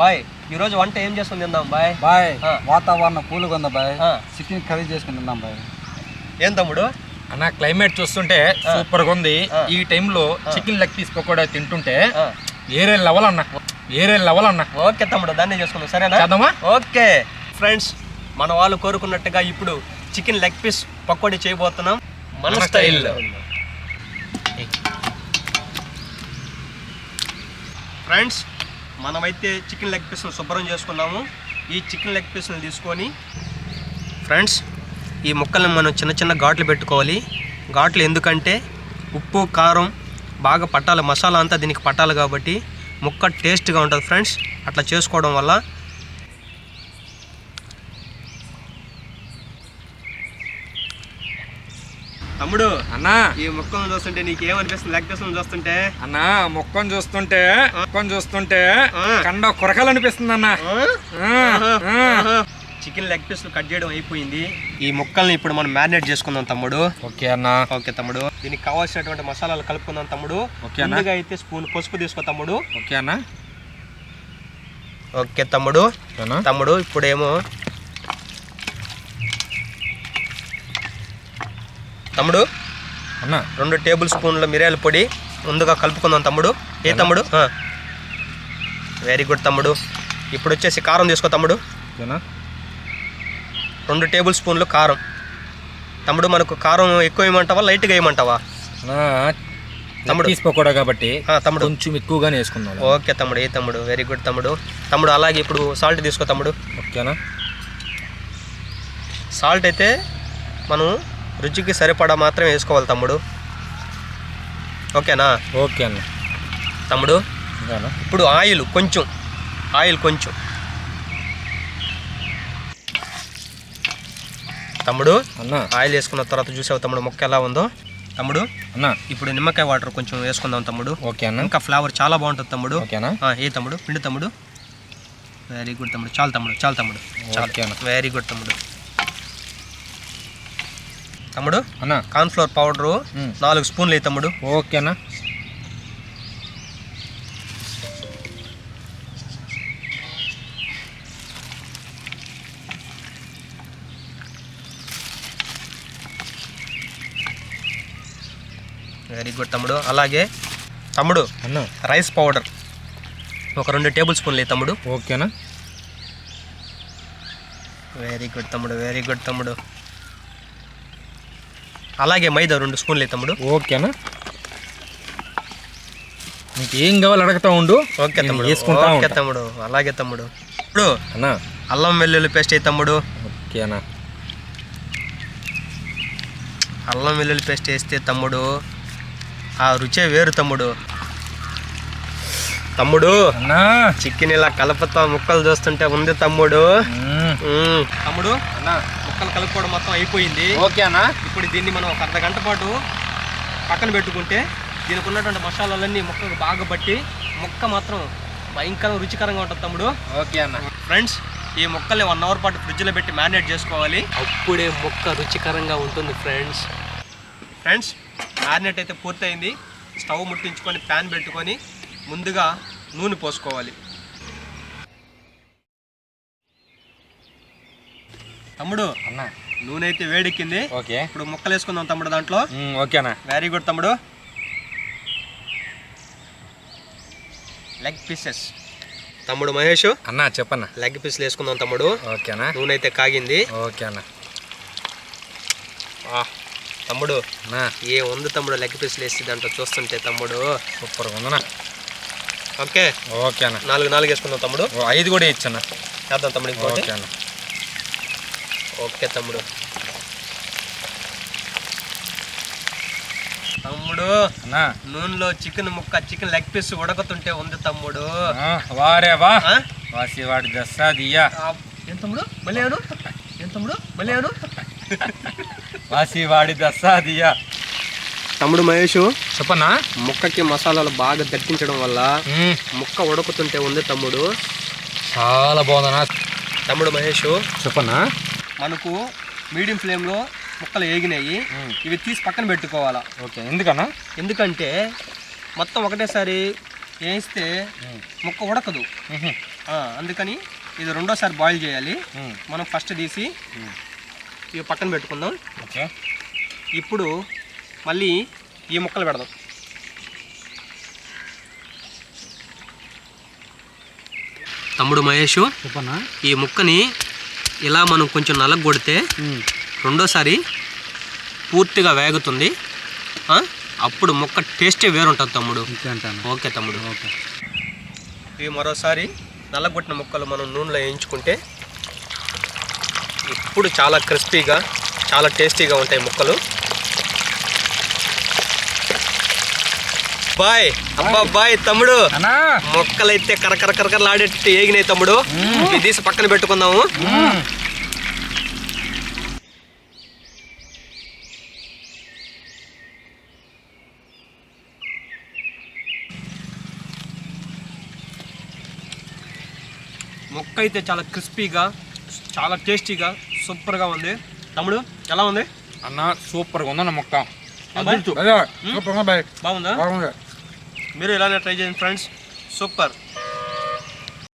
Bye ఈ రోజు వంట ఏం చేసుకుని తిందాం బాయ్? బాయ్. వాతావరణం కూల్గా ఉంది బాయ్. చికెన్ కర్రీ చేసుకుని తిన్నాం బాయ్. ఏం తమ్ముడు? అన్న క్లైమేట్ చూస్తుంటే సూపర్గా ఉంది. ఈ టైంలో చికెన్ లెగ్ పీస్ పకోడా తింటుంటే ఏరే లెవెల్ అన్న? ఏరే లెవెల్ అన్న? ఓకే తమ్ముడు దాన్ని చేసుకుందాం సరేనా? చేద్దామా? ఓకే. ఫ్రెండ్స్ మన వాళ్ళు కోరుకున్నట్టుగా ఇప్పుడు చికెన్ లెగ్ పీస్ పకోడీ చేయబోతున్నాం. మన స్టైల్. స్టైల్లో. ఫ్రెండ్స్ మనమైతే చికెన్ లెగ్ పీసులు శుభ్రం చేసుకున్నాము. ఈ చికెన్ లెగ్ పీస్ని తీసుకొని ఫ్రెండ్స్ ఈ ముక్కల్ని మనం చిన్న చిన్న ఘాట్లు పెట్టుకోవాలి. ఘాట్లు ఎందుకంటే ఉప్పు కారం బాగా పట్టాలి. మసాలా అంతా దీనికి పట్టాలి కాబట్టి ముక్క టేస్ట్గా ఉంటుంది ఫ్రెండ్స్. అట్లా చేసుకోవడం వల్ల తమ్ముడు. అన్న. ఈ ముక్కలను చూస్తుంటే నీకు ఏమనిపిస్తుంది లెగ్ పీస్లను చూస్తుంటే? అన్న మొక్కను చూస్తుంటే మొక్కను చూస్తుంటే. కండ కొరకాలు అనిపిస్తుంది అన్న చికెన్ లెగ్ పీస్లు కట్ చేయడం అయిపోయింది. ఈ ముక్కల్ని ఇప్పుడు మనం మ్యారినేట్ చేసుకుందాం తమ్ముడు. ఓకే అన్న. ఓకే తమ్ముడు. దీనికి కావాల్సినటువంటి మసాలాలు కలుపుకుందాం తమ్ముడు. ఓకే అన్న. అయితే స్పూన్ పసుపు తీసుకో తమ్ముడు. ఓకే అన్న. ఓకే తమ్ముడు? తమ్ముడు ఇప్పుడేమో తమ్ముడు? అన్న. రెండు టేబుల్ స్పూన్ల మిరియాల పొడి ముందుగా కలుపుకుందాం తమ్ముడు. ఏ తమ్ముడు? వెరీ గుడ్ తమ్ముడు. ఇప్పుడు వచ్చేసి కారం తీసుకో తమ్ముడు. ఓకేనా రెండు టేబుల్ స్పూన్లు కారం. తమ్ముడు మనకు కారం ఎక్కువ వేయమంటావా లైట్గా వేయమంటావా? అన్న తమ్ముడు. పకోడా కాబట్టి తమ్ముడు. కొంచెం ఎక్కువగానే వేసుకున్నాను ఓకే తమ్ముడు ఏ తమ్ముడు? వెరీ గుడ్ తమ్ముడు. తమ్ముడు అలాగే ఇప్పుడు సాల్ట్ తీసుకో తమ్ముడు. ఓకేనా? సాల్ట్ అయితే మనం రుచికి సరిపడా మాత్రం వేసుకోవాలి తమ్ముడు. ఓకేనా? ఓకే అన్న. తమ్ముడు ఇప్పుడు ఆయిల్ కొంచెం ఆయిల్ కొంచెం. తమ్ముడు అన్న. ఆయిల్ వేసుకున్న తర్వాత చూసావు తమ్ముడు మొక్క ఎలా ఉందో? తమ్ముడు అన్న. ఇప్పుడు నిమ్మకాయ వాటర్ కొంచెం వేసుకుందాం తమ్ముడు. ఓకే అన్న. ఇంకా ఫ్లేవర్ చాలా బాగుంటుంది తమ్ముడు. ఓకేనా? ఏ తమ్ముడు? పిండి తమ్ముడు? వెరీ గుడ్ తమ్ముడు. చాలు తమ్ముడు చాలు తమ్ముడు. చాలు ఓకే అన్న. వెరీ గుడ్ తమ్ముడు. తమ్ముడు? అన్న. Cornflour powder. నాలుగు స్పూన్లు వేయి తమ్ముడు. ఓకేనా వెరీ గుడ్ తమ్ముడు. అలాగే తమ్ముడు అన్న. Rice powder. ఒక రెండు టేబుల్ స్పూన్లు తమ్ముడు. ఓకేనా వెరీ గుడ్ తమ్ముడు వెరీ గుడ్ తమ్ముడు. అలాగే మైదా రెండు స్పూన్లు తమ్ముడు. ఓకేనా? నీకు ఏం కావాలి అడగతా ఉండు. ఓకే తమ్ముడు. వేసుకుంటా ఓకే. తమ్ముడు. అలాగే తమ్ముడు. ఇప్పుడు అన్న. అల్లం వెల్లుల్లి పేస్ట్ వేయి తమ్ముడు. ఓకేనా అల్లం వెల్లుల్లి పేస్ట్ వేస్తే తమ్ముడు ఆ రుచే వేరు తమ్ముడు. తమ్ముడు చికెన్ ఇలా కలుపుతా ముక్కలు చూస్తుంటే ఉంది తమ్ముడు. మ్మ్. మ్మ్. తమ్ముడు ముక్కలు కలుపుకోవడం మొత్తం అయిపోయింది. ఓకే అన్న. ఇప్పుడు దీన్ని మనం ఒక అర్ధ గంట పాటు పక్కన పెట్టుకుంటే దీనికి ఉన్నటువంటి మసాలాలన్నీ ముక్కకు బాగా పట్టి ముక్క మాత్రం భయంకరంగా రుచికరంగా ఉంటుంది తమ్ముడు. ఓకే అన్న. ఫ్రెండ్స్ ఈ ముక్కల్ని వన్ అవర్ పాటు ఫ్రిడ్జ్లో పెట్టి మ్యారినేట్ చేసుకోవాలి. అప్పుడే ముక్క రుచికరంగా ఉంటుంది ఫ్రెండ్స్ ఫ్రెండ్స్ మ్యారినేట్ అయితే పూర్తయింది. స్టవ్ ముట్టించుకొని ప్యాన్ పెట్టుకొని ముందుగా నూనె పోసుకోవాలి. తమ్ముడు అన్న. నూనె అయితే వేడెక్కింది. ఓకే. ఇప్పుడు ముక్కలు వేసుకుందాం తమ్ముడు దాంట్లో. మ్మ్, ఓకేనా వెరీ గుడ్ తమ్ముడు. లెగ్ పీసెస్ తమ్ముడు మహేష్ అన్న చెప్పన్న. లెగ్ పీస్లు వేసుకుందాం తమ్ముడు. ఓకేనా నూనె అయితే కాగింది. ఓకే అన్న. తమ్ముడు అన్న. ఏ ఉంది తమ్ముడు లెగ్ పీస్లు వేసి దాంట్లో చూస్తుంటే తమ్ముడు? సూపర్ ఉందన్న ఓకే ఓకే అన్న. నాలుగు నాలుగు వేసుకుందాం తమ్ముడు. ఐదు కూడా ఇచ్చన్న. చేద్దాం తమ్ముడు ఇంకోటి. ఓకే తమ్ముడు. తమ్ముడు అన్న. నూనెలో చికెన్ ముక్క చికెన్ లెగ్ పీస్ ఉడకతుంటే ఉంది తమ్ముడు. ఆ, వారే వా? వాసి వాడి దస్సా దియ్యా ఏం తమ్ముడు? మళ్ళీ ఏం తమ్ముడు? మళ్ళీ అను వాసి వాడి దస్సా దియ్యా తమ్ముడు మహేష్ చెప్పన్నా? ముక్కకి మసాలాలు బాగా దక్కించడం వల్ల ముక్క ఉడుకుతుంటే ఉంది తమ్ముడు. చాలా బాగుందన్నా. తమ్ముడు మహేష్ చెప్పన్నా? మనకు మీడియం ఫ్లేమ్లో ముక్కలు ఏగినాయి. మ్మ్. ఇవి తీసి పక్కన పెట్టుకోవాలా. ఓకే ఎందుకన్నా? ఎందుకంటే మొత్తం ఒకటేసారి వేస్తే ముక్క ఉడకదు. అందుకని ఇది రెండోసారి బాయిల్ చేయాలి. మనం ఫస్ట్ తీసి ఇవి పక్కన పెట్టుకుందాం. ఓకే. ఇప్పుడు మళ్ళీ ఈ ముక్కలు పెడదాం. తమ్ముడు మహేష్ ఈ ముక్కని ఇలా మనం కొంచెం నలగొడితే రెండోసారి పూర్తిగా వేగుతుంది. ఆ? అప్పుడు ముక్క టేస్టే వేరుంటుంది తమ్ముడు. అంటాను? ఓకే తమ్ముడు. ఓకే. ఇవి మరోసారి నల్లగొట్టిన ముక్కలు మనం నూనెలో వేయించుకుంటే ఇప్పుడు చాలా క్రిస్పీగా చాలా టేస్టీగా ఉంటాయి ముక్కలు. బాయ్. అబ్బా బాయ్ తమ్ముడు. అన్నా. మొక్కలైతే కరకర కరకరలాడేటట్టు ఏగినాయి తమ్ముడు. ఇది తీసి పక్కన పెట్టుకుందాము. మొక్క అయితే చాలా క్రిస్పీగా చాలా టేస్టీగా సూపర్గా ఉంది. తమ్ముడు ఎలా ఉంది? అన్న సూపర్గా ఉందన్న మొక్క. బాగుందా? బాగుంది. మీరు ఇలానే ట్రై చేయండి ఫ్రెండ్స్. సూపర్.